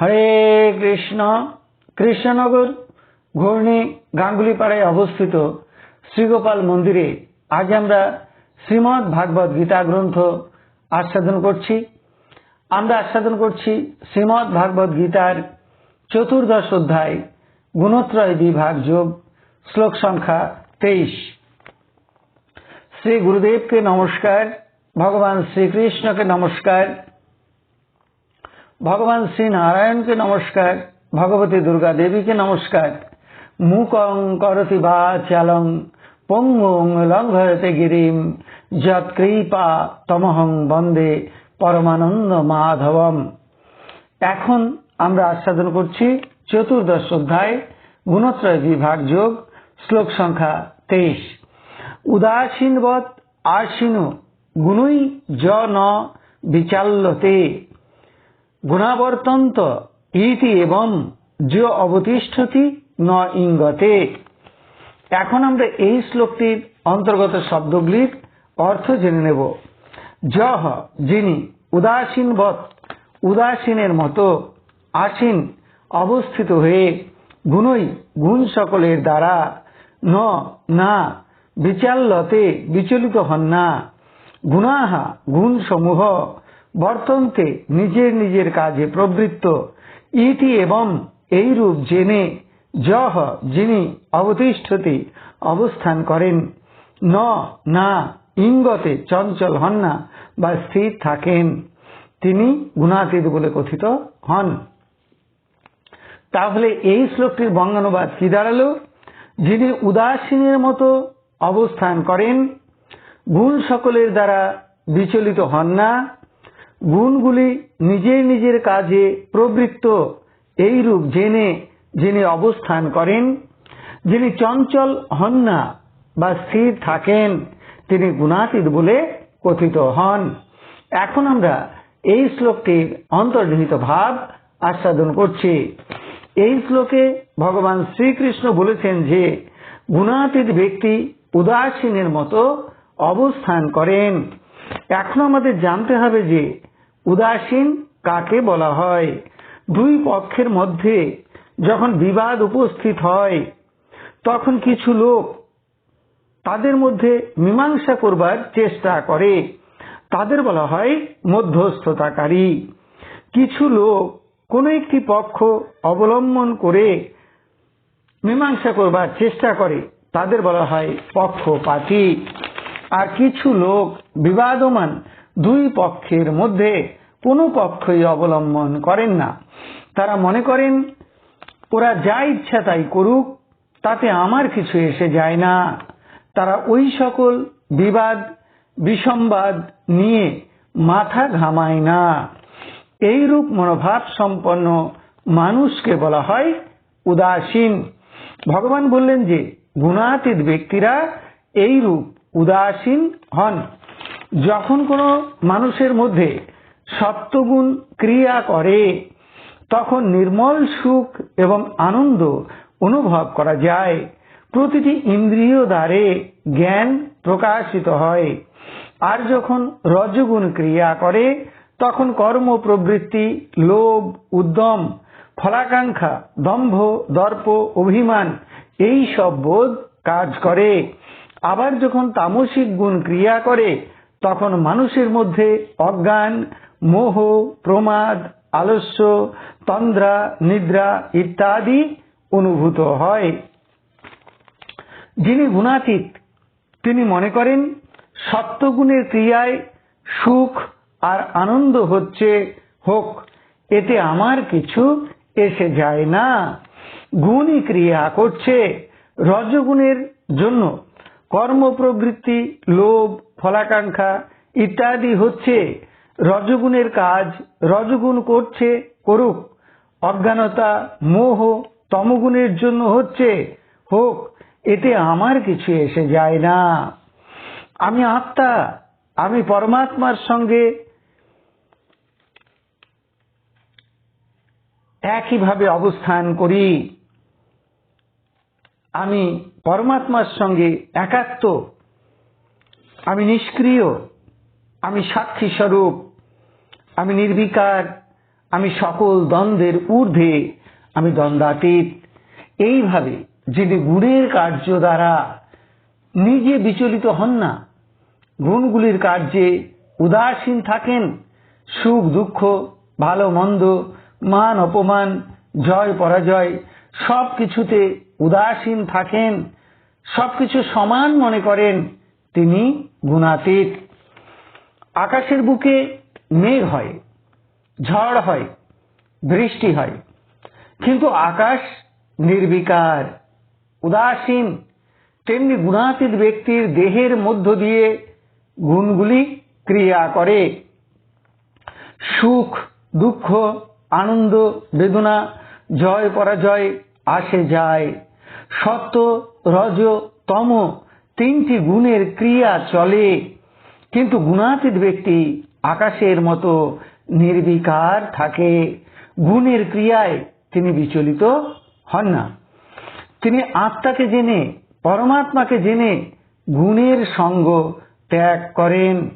হরে কৃষ্ণ, কৃষ্ণনগর, ঘূর্ণি গাঙ্গুলিপাড়ায় অবস্থিত শ্রীগোপাল মন্দিরে আজ আমরা শ্রীমৎ ভাগবত গীতা গ্রন্থ আস্বাদন করছি। আমরা আস্বাদন করছি শ্রীমৎ ভাগবত গীতার চতুর্দশ অধ্যায়, গুণত্রয় বিভাগ যোগ, শ্লোক সংখ্যা তেইশ। শ্রী গুরুদেবকে নমস্কার, ভগবান শ্রীকৃষ্ণকে নমস্কার। ভগবান শ্রী নারায়ণকে নমস্কার, ভগবতী দুর্গা দেবীকে নমস্কার। মুকং করতি বা চালং, পঙ্গুং লঙ্ঘয়তে গিরিম, যৎ কৃপা তমহং বন্দে পরমানন্দ মাধবম। এখন আমরা আস্বাদন করছি চতুর্দশ অধ্যায়, গুণত্রয় বিভাগ যোগ, শ্লোক সংখ্যা তেইশ। উদাসীনবৎ আসীন গুণই য ন বিচাল্যতে। গুণাবর্তন্ত ইতি এবং য অবতিষ্ঠতি ন ইঙ্গতে। এখন আমরা এই শ্লোকটির অন্তর্গত শব্দগুলির অর্থ জেনে নেব। যহ, যিনি উদাসীন উদাসীনবৎ, উদাসীনের মতো, আসীন, অবস্থিত হয়ে গুণই গুণ সকলের দ্বারা ন, না, বিচাল্যতে বিচলিত হন না। গুণাহা গুণ সমূহ বর্তন্তে নিজের নিজের কাজে প্রবৃত্ত। ইতি এবং এই রূপ জেনে যহ যিনি অবতিষ্ঠতি অবস্থান করেন, ন না ইঙ্গতে চঞ্চল হন না বা স্থির থাকেন, তিনি গুণাতীত বলে কথিত হন। তাহলে এই শ্লোকটির বঙ্গানুবাদ কি দাঁড়াল? যিনি উদাসীনের মতো অবস্থান করেন, গুণ সকলের দ্বারা বিচলিত হন না গুণগুলি নিজের নিজের কাজে প্রবৃত্ত এই রূপ জেনে যিনি অবস্থান করেন। যিনি চঞ্চল হন না বা স্থির থাকেন, তিনি গুণাতীত বলে কথিত হন। এখন আমরা এই শ্লোকটির অন্তর্নিহিত ভাব আস্বাদন করছি। এই শ্লোকে ভগবান শ্রীকৃষ্ণ বলেছেন যে, গুণাতীত ব্যক্তি উদাসীনের মতো অবস্থান করেন। এখন আমাদের জানতে হবে যে উদাসীন কাকে বলা হয়? দুই পক্ষের মধ্যে যখন বিবাদ উপস্থিত হয়, তখন কিছু লোক তাদের মধ্যে মীমাংসা করবার চেষ্টা করে। তাদের বলা হয় মধ্যস্থতাকারী। কিছু লোক কোন একটি পক্ষ অবলম্বন করে মীমাংসা করবার চেষ্টা করে, তাদের বলা হয় পক্ষপাতী। আর কিছু লোক বিবাদমান দুই পক্ষের মধ্যে কোনো পক্ষই অবলম্বন করেন না। তারা মনে করেন, ওরা যা ইচ্ছা তাই করুক, তাতে আমার কিছু এসে যায় না। তারা ওই সকল বিবাদ বিসম্বাদ নিয়ে মাথা ঘামায় না। এই রূপ মনোভাব সম্পন্ন মানুষকে বলা হয় উদাসীন। ভগবান বললেন যে, গুণাতীত ব্যক্তিরা এই রূপ উদাসীন হন। যখন কোনো মানুষের মধ্যে সত্যগুণ ক্রিয়া করে, তখন নির্মল সুখ এবং আনন্দ অনুভব করা যায়। প্রতিটি ইন্দ্রিয় দ্বারে জ্ঞান প্রকাশিত হয়। আর যখন রজগুণ ক্রিয়া করে, তখন কর্ম প্রবৃত্তি, লোভ, উদ্যম, ফলাকাঙ্ক্ষা, দম্ভ, দর্প, অভিমান, এই সব বোধ কাজ করে। আবার যখন তামসিক গুণ ক্রিয়া করে তখন মানুষের মধ্যে অজ্ঞান, মোহ, প্রমাদ, আলস্য, তন্দ্রা, নিদ্রা ইত্যাদি অনুভূত হয়। যিনি গুণাতীত, তিনি মনে করেন সত্যগুণের ক্রিয়ায় সুখ আর আনন্দ হচ্ছে, হোক, এতে আমার কিছু এসে যায় না। গুণই ক্রিয়া করছে রজগুণের জন্য। কর্মপ্রবৃত্তি লোভ, ফলাকাঙ্ক্ষা ইত্যাদি হচ্ছে রজগুণের কাজ, রজগুণ করছে করুক। অজ্ঞানতা, মোহ তমগুণের জন্য হচ্ছে, হোক, এতে আমার কিছু এসে যায় না। আমি আত্মা, আমি পরমাত্মার সঙ্গে একইভাবে অবস্থান করি। আমি পরমাত্মার সঙ্গে একাত্ম। আমি নিষ্ক্রিয়। আমি সাক্ষী স্বরূপ আমি নির্বিকার। আমি সকল দ্বন্দ্বের ঊর্ধ্বে। আমি দ্বন্দ্বাতীত। এইভাবে যিনি গুণের কার্য দ্বারা নিজে বিচলিত হন না, গুণগুলির কার্যে উদাসীন থাকেন। সুখ, দুঃখ, ভালো, মন্দ, মান, অপমান, জয়, পরাজয় সব কিছুতে উদাসীন থাকেন, সবকিছু সমান মনে করেন তিনি গুণাতীত। আকাশের বুকে মেঘ হয়, ঝড় হয়, বৃষ্টি হয়। কিন্তু আকাশ নির্বিকার, উদাসীন, তেমনি গুণাতীত ব্যক্তির দেহের মধ্য দিয়ে গুণগুলি ক্রিয়া করে। সুখ, দুঃখ, আনন্দ, বেদনা, জয়, পরাজয় আসে যায়। সত্য রজ তম তিনটি গুণের ক্রিয়া চলে। কিন্তু গুণাতীত ব্যক্তি আকাশের মতো নির্বিকার থাকে। গুণের ক্রিয়ায় তিনি বিচলিত হন না। তিনি আত্মাকে জেনে, পরমাত্মাকে জেনে গুণের সঙ্গ ত্যাগ করেন।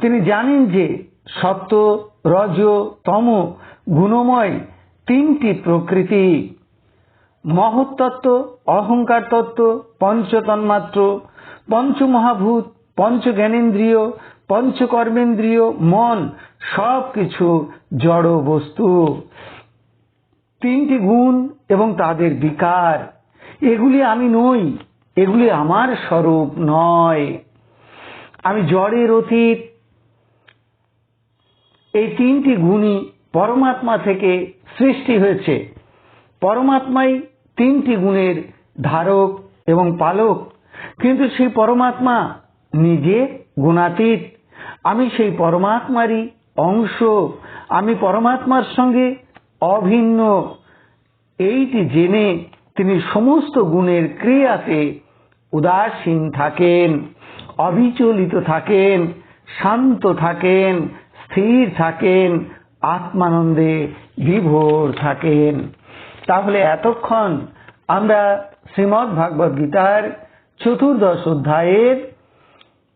তিনি জানেন যে সত্য রজ তম গুণময় তিনটি প্রকৃতি। মহত্তত্ত্ব অহংকার তত্ত্ব পঞ্চতন্মাত্র, পঞ্চমহাভূত পঞ্চ জ্ঞানেন্দ্রিয় পঞ্চকর্মেন্দ্রিয়, মন সব কিছু জড় বস্তু। তিনটি গুণ এবং তাদের বিকার। এগুলি আমি নই, এগুলি আমার স্বরূপ নয়। আমি জড়ের অতীত। এই তিনটি গুণই পরমাত্মা থেকে সৃষ্টি হয়েছে। পরমাত্মাই তিনটি গুণের ধারক এবং পালক। কিন্তু সেই পরমাত্মা নিজে গুণাতীত। আমি সেই পরমাত্মারই অংশ। আমি পরমাত্মার সঙ্গে অভিন্ন। এইটি জেনে তিনি সমস্ত গুণের ক্রিয়াতে উদাসীন থাকেন, অবিচলিত থাকেন, শান্ত থাকেন, স্থির থাকেন, আত্মানন্দে বিভোর থাকেন। তাহলে এতক্ষণ আমরা শ্রীমৎ ভাগবত গীতার চতুর্দশ অধ্যায়ের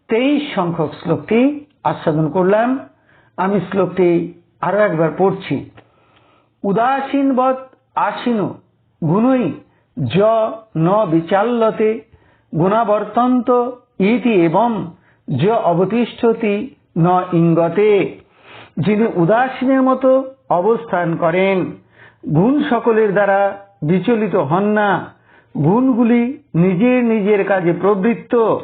তেইশ সংখ্যক শ্লোকটি আস্বাদন করলাম। আমি শ্লোকটি আরও একবার পড়ছি। উদাসীনবৎ আসীন গুণই য ন বিচাল্যতে গুণাবর্তন্ত ইতি এবং য অবতিষ্ঠতি ন ইঙ্গতে যিনি উদাসীনের মতো অবস্থান করেন। গুণ সকলের দ্বারা বিচলিত হন না। গুণগুলি নিজের নিজের কাজে প্রবৃত্ত।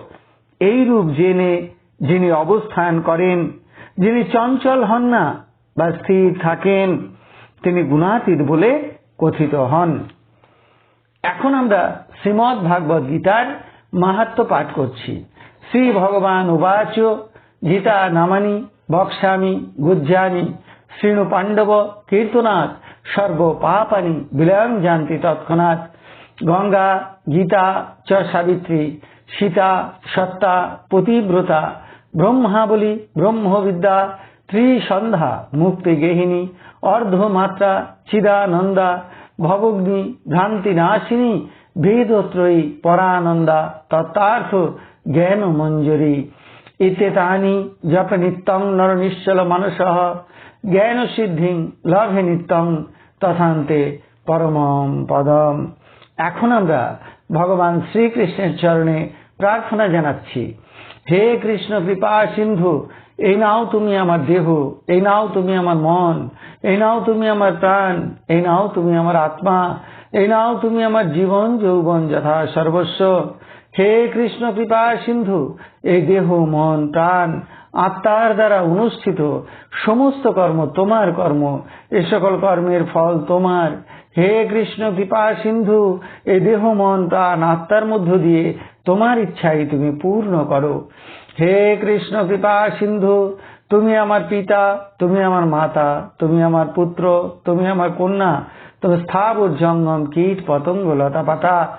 এই রূপ জেনে যিনি অবস্থান করেন, যিনি চঞ্চল হন না বা স্থির থাকেন, তিনি গুণাতীত বলে কথিত হন। এখন আমরা শ্রীমৎ ভাগবত গীতার মাহাত্ম পাঠ করছি। শ্রী ভগবান উবাচ, গীতা নামানি বক্সামি গুজ্জানি, শ্রীণু পাণ্ডব, কীর্তনাথ সর্ব পাপানি বিলয়ং জানতি তৎক্ষণাৎ। গঙ্গা, গীতা চ সাবিত্রী, সীতা, সত্তা, পতিব্রতা, ব্রহ্মাবলী, ব্রহ্মবিদ্যা, ত্রিসন্ধ্যা, মুক্তি গেহিনী অর্ধমাত্রা, চিদানন্দা ভবগ্নি ভ্রান্তি নাশিনী বেদত্রয়ী পরানন্দা, তত্ত্বার্থ জ্ঞান মঞ্জুরি ইত্যেতানি জপ নিত্যং নর নিশ্চল মানস। জ্ঞান সিদ্ধি লভে নিত্যং তথান্তে পরমম পদম। এখন আমরা ভগবান শ্রীকৃষ্ণের চরণে প্রার্থনা জানাচ্ছি, হে কৃষ্ণ কৃপা সিন্ধু, এই নাও তুমি আমার দেহ, এই নাও তুমি আমার মন, এই নাও তুমি আমার প্রাণ, এই নাও তুমি আমার আত্মা, এই নাও তুমি আমার জীবন যৌবন যথা সর্বস্ব। হে কৃষ্ণ কৃপা সিন্ধু, এই দেহ, মন, প্রাণ আত্মার দ্বারা অনুষ্ঠিত সমস্ত কর্ম তোমার কর্ম। এ সকল কর্মের ফল তোমার। হে কৃষ্ণ, কৃপা, সিন্ধু এই দেহ, মন, প্রাণ, আত্মার মধ্য দিয়ে তোমার ইচ্ছাই তুমি পূর্ণ করো। হে কৃষ্ণ, কৃপা, সিন্ধু, তুমি আমার পিতা, তুমি আমার মাতা, তুমি আমার পুত্র, তুমি আমার কন্যা, তুমি স্থাবর, জঙ্গম, কীট, পতঙ্গ লতা পাতা